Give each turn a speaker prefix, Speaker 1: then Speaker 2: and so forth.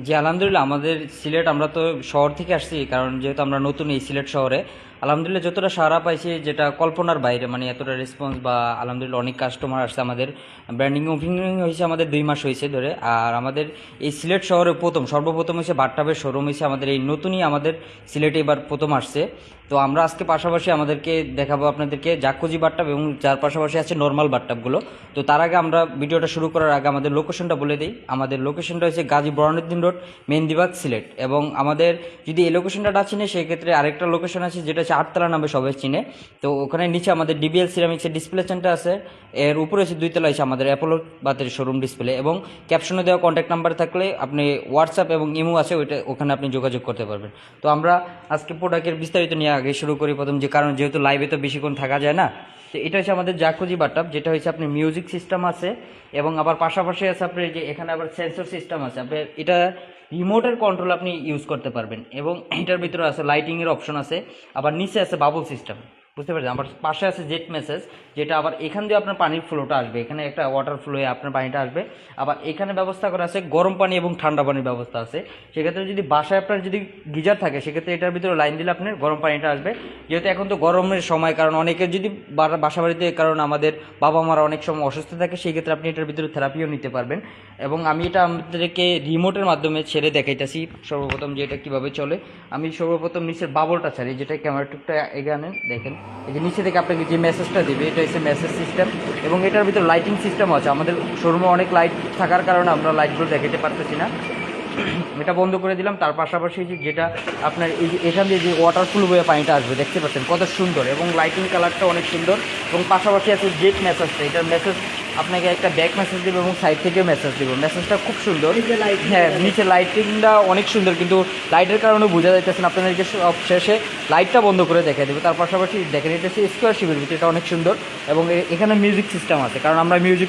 Speaker 1: জি আলহামদুলিল্লাহ আমাদের সিলেট আমরা তো শহর থেকে আসছি কারণ যেহেতু আমরা নতুন এই সিলেট শহরে আলহামদুলিল্লাহ যতটা সারা পাইছি যেটা কল্পনার বাইরে মানে এতটা রেসপন্স বা আলহামদুলিল্লাহ অনেক কাস্টমার আসছে আমাদের। ব্র্যান্ডিং ওপেনিং হয়েছে আমাদের দুই মাস হয়েছে ধরে। আর আমাদের এই সিলেট শহরে প্রথম, সর্বপ্রথম হয়েছে বাট্টাবের শোরুম হয়েছে আমাদের এই নতুনই আমাদের সিলেটে এবার প্রথম আসছে। তো আমরা আজকে পাশাপাশি আমাদেরকে দেখাবো আপনাদেরকে জাকুজি বাট্টাব এবং যার পাশাপাশি আছে নর্মাল বাট্টাবগুলো তো তার আগে আমরা ভিডিওটা শুরু করার আগে আমাদের লোকেশনটা বলে দিই। আমাদের লোকেশনটা হচ্ছে গাজী বরানুদ্দিন রোড মেহেন্দিবাগ সিলেট। এবং আমাদের যদি এই লোকেশনটা না চিনে, সেক্ষেত্রে আরেকটা লোকেশন আছে যেটা হচ্ছে আটতলা নামে সবাই চিনে তো ওখানে নিচে আমাদের ডিবিএল সিরামিক্সের ডিসপ্লে সেন্টার আছে। এর উপরে হচ্ছে দুই তলা আছে আমাদের অ্যাপোলো বাতের শোরুম ডিসপ্লে এবং ক্যাপশনে দেওয়া কন্ট্যাক্ট নাম্বার থাকলে আপনি হোয়াটসঅ্যাপ এবং ইমো আছে, ওইটা ওখানে আপনি যোগাযোগ করতে পারবেন। তো আমরা আজকে প্রোডাক্টের বিস্তারিত নিয়ে আগে শুরু করি প্রথম, যে কারণ যেহেতু লাইভে তো বেশিক্ষণ থাকা যায় না। তো এটা হচ্ছে আমাদের জাকুজি বাট্টাপ যেটা হচ্ছে আপনি মিউজিক সিস্টেম আছে এবং আবার পাশাপাশি আছে আপনার যে এখানে আবার সেন্সর সিস্টেম আছে। আপনি এটা রিমোটের কন্ট্রোল আপনি ইউজ করতে পারবেন এবং এটার ভিতরে আছে লাইটিংয়ের অপশন আছে, আবার নিচে আছে বাবল সিস্টেম বুঝতে পারছেন আবার পাশে আছে জেট মেসেজ, যেটা আবার এখান দিয়ে আপনার পানির ফ্লোটা আসবে। এখানে একটা ওয়াটার ফ্লোয়ে আপনার পানিটা আসবে। আবার এখানে ব্যবস্থা করা আছে গরম পানি এবং ঠান্ডা পানির ব্যবস্থা আছে। সেক্ষেত্রে যদি বাসায় আপনার যদি গিজার থাকে, সেক্ষেত্রে এটার ভিতরে লাইন দিলে আপনার গরম পানিটা আসবে। যেহেতু এখন তো গরমের সময়, কারণ অনেকে যদি বাসা বাড়িতে কারণ আমাদের বাবা মারা অনেক সময় অসুস্থ থাকে সেই ক্ষেত্রে আপনি এটার ভিতরে থেরাপিও নিতে পারবেন। এবং আমি এটা আমাদেরকে রিমোটের মাধ্যমে ছেড়ে দেখাইতেছি সর্বপ্রথম যে এটা কীভাবে চলে। আমি সর্বপ্রথম নিচের বাবলটা ছাড়ি যেটা ক্যামেরা টুকটা এখানে দেখেন। এই যে নিচে থেকে আপনাকে যে মেসেজটা দেবে, এটা হচ্ছে মেসেজ সিস্টেম এবং এটার ভিতরে লাইটিং সিস্টেম আছে। আমাদের শোরুমে অনেক লাইট থাকার কারণে আমরা লাইটগুলো দেখাতে পারতেছি না। এটা বন্ধ করে দিলাম। তার পাশাপাশি যে যেটা আপনার এই যে এখান দিয়ে যে ওয়াটারফুল বয়ে পানিটা আসবে দেখতে পাচ্ছেন কত সুন্দর এবং লাইটিং কালারটা অনেক সুন্দর এবং পাশাপাশি আছে জেট মেসেজটা এটার মেসেজ আপনাকে একটা ব্যাক মেসেজ দেবে এবং সাইড থেকেও মেসেজ দেবে। মেসেজটা খুব সুন্দর। হ্যাঁ নিচে লাইটিংটা অনেক সুন্দর কিন্তু লাইটের কারণে বোঝা যাইতেছেন আপনাদেরকে সব শেষে লাইটটা বন্ধ করে দেখা দেবে। তার পাশাপাশি দেখেন এটা হচ্ছে স্কোয়ার শিপের ভিতরে এটা অনেক সুন্দর এবং এখানে মিউজিক সিস্টেম আছে। কারণ আমরা মিউজিক